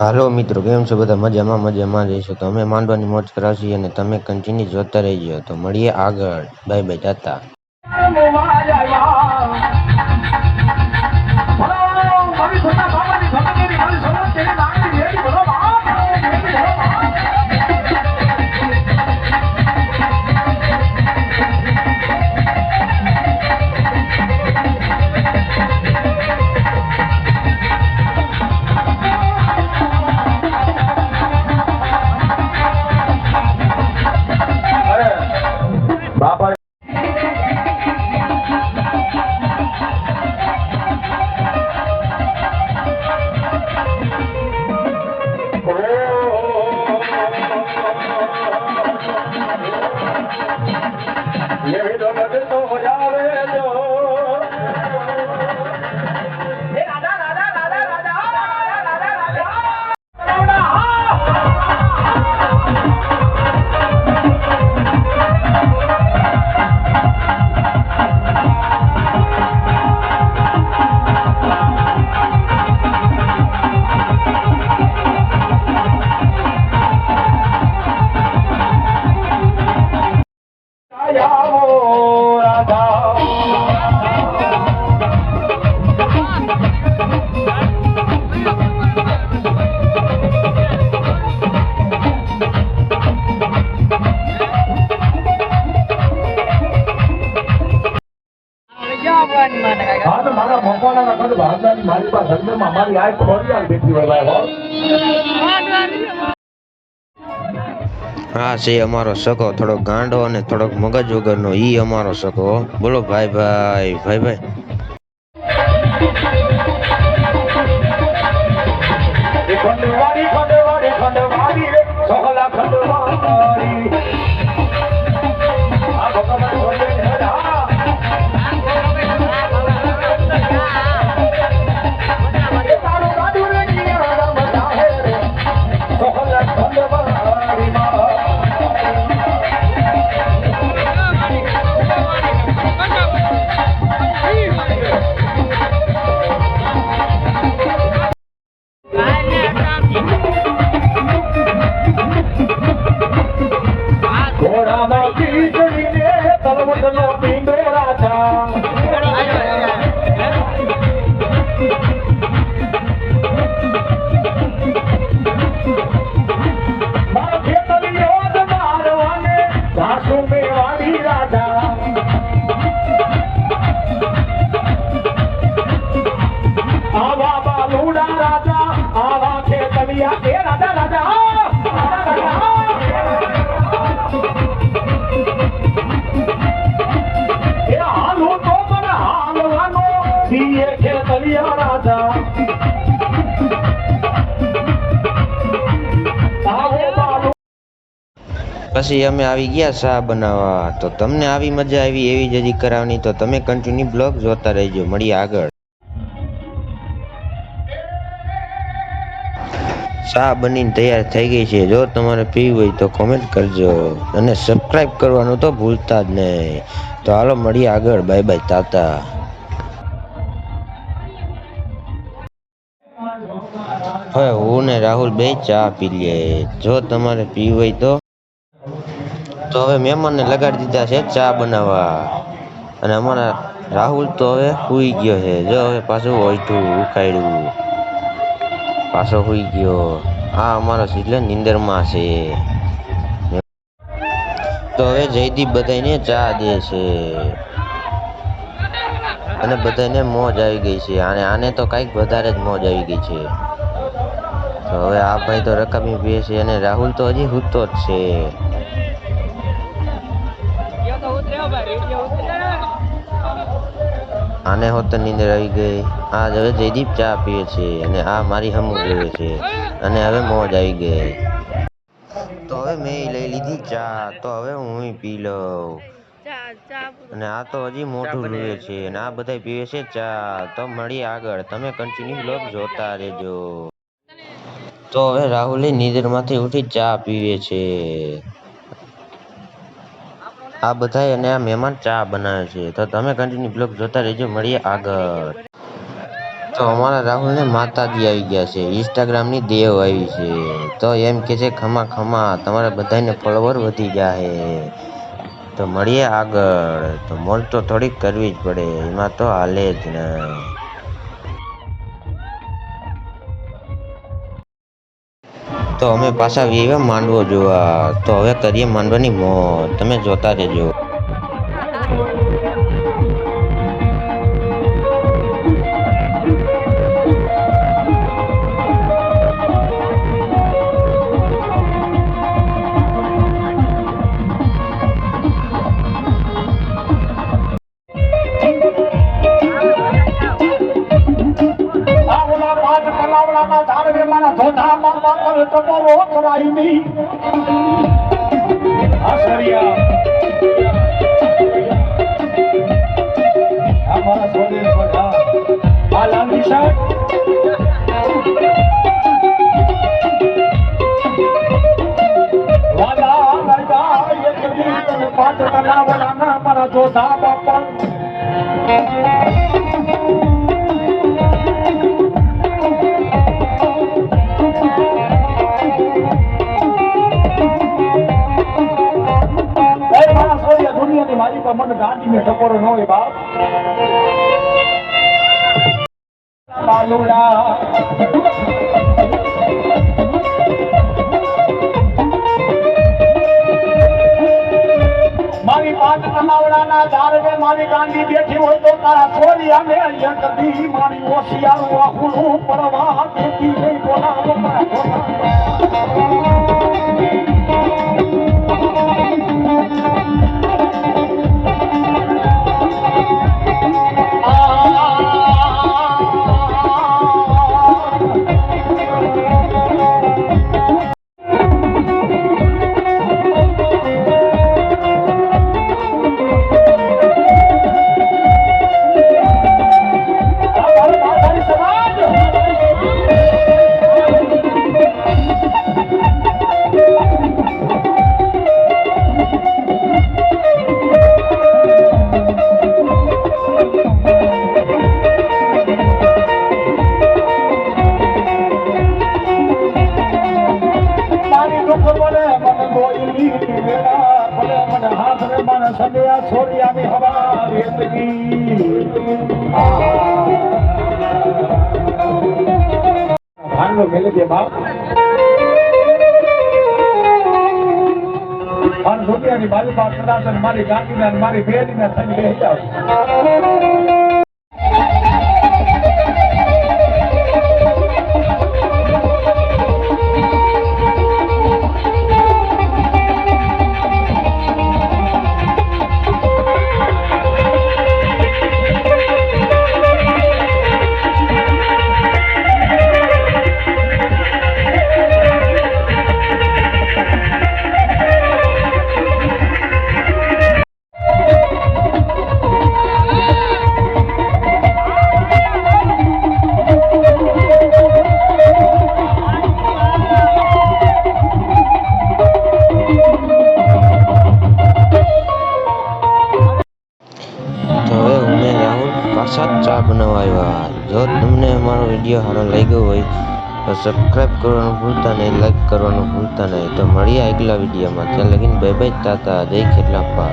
હાલો મિત્રો, કેમ છો? બધા મજામાં મજામાં જઈશું તો અમે માંડવાની મોજ કરાવશી અને તમે કન્ટિન્યુ જોતા રહીજો. તો મળીએ આગળ. Bye bye Tata. એ જગત તો જાવે હા તો મારા મકવાના નકર ભારતની મારી પાસે જન્મમાં મારી આ ખોડિયાલ બેઠી હોય ભાઈ હા. છે અમારો સગો. થોડોક ગાંડો અને થોડોક મગજ વગરનો ઈ અમારો સગો બોલો ભાઈ ભાઈ ભાઈ ભાઈ. làm gì પછી અમે આવી ગયા ચા બનાવવા. તો તમને આવી મજા આવી, એવી જ કરાવની. તો તમે કન્ટિન્યુ બ્લોગ જોતા રહેજો. મળીએ આગળ. ચા બનીને તૈયાર થઈ ગઈ છે. જો તમારે પીવી હોય તો કોમેન્ટ કરજો. અને સબસ્ક્રાઈબ કરવાનું તો ભૂલતા જ નહીં. તો હાલો, મળીએ આગળ. બાય બાય તાતા હવે હું ને રાહુલ બે ચા પી લઈએ. જો તમારે પીવી હોય તો તો હવે મહેમાનને લગાડી દીધા છે ચા બનાવવા. અને અમારા રાહુલ તો હવે સુઈ ગયો છે. જો હવે પાછું ઓઠું ઉખાડ્યું. પાછો સુઈ ગયો. આ અમારો શીતલે નિંદરમાં છે. તો હવે જયદીપ બધાને ચા દે છે. અને બધાને મોજ આવી ગઈ છે. અને આને તો કાંઈક વધારે જ મોજ આવી ગઈ છે. તો હવે આ ભાઈ તો રકાબી પીએ છે અને રાહુલ તો હજી સૂતો જ છે. આને હોત નીંદર આવી ગઈ. આ હવે જયદીપ ચા પીએ છે અને આ મારી હમુ જોવે છે અને હવે મોજ આવી ગઈ. તો હવે મેં લઈ લીધી ચા. તો હવે હું પી લઉં. અને આ તો હજી મોટું જોઈએ છે અને આ બધા પીવે છે ચા. તો મળી આગળ. તમે કન્ટિન્યુ બ્લોગ જોતા રહેજો. તો હવે રાહુલ નીંદરમાંથી ઉઠી ચા પીવે છે. આ બધા અને આ મહેમાન ચા બનાવે છે. તો તમે કન્ટિન્યુ બ્લોગ જોતા રહેજો. મળીએ આગળ. તો અમારા રાહુલને માતાજી આવી ગયા છે. ઇન્સ્ટાગ્રામની દેવ આવી છે. તો એમ કે છે, ખમા ખમા, તમારે બધાને ફોલોવર વધી જાય તો મળીએ આગળ. તો મોલ તો થોડીક કરવી જ પડે. એમાં તો હાલે જ નહીં તો અમે પાછા આવ્યા માંડવો જોવા. તો હવે કરીએ માંડવાની મોજ તમે જોતા રહેજો. نہیں ہشریہ اما سوري سڑا آ ગાંડીને ટકોરો ન હોય બાપ. બાલુડા. મારી પાંચ ગાંડી બેઠી હોય તો તારા સોરિયા ને અહીંયા મારી ઓશિયારું આખું પરવા દેતી નહીં. બોલાવો ભાંડો મેલે દે બાપ. અને દુનિયાની મારી પાસે કદાચ મારી ગાંધીને મારી બેનીને થઈ બેસી ચા બનાવવા આવ્યા. જો તમને અમારો વીડિયો સારો લાગ્યો હોય, તો સબસ્ક્રાઈબ કરવાનું ભૂલતા નહીં લાઈક કરવાનું ભૂલતા નહીં. તો મળીએ આગલા વિડીયોમાં. ત્યાં લગીને બાય બાય તાતા જય ખેટલાપા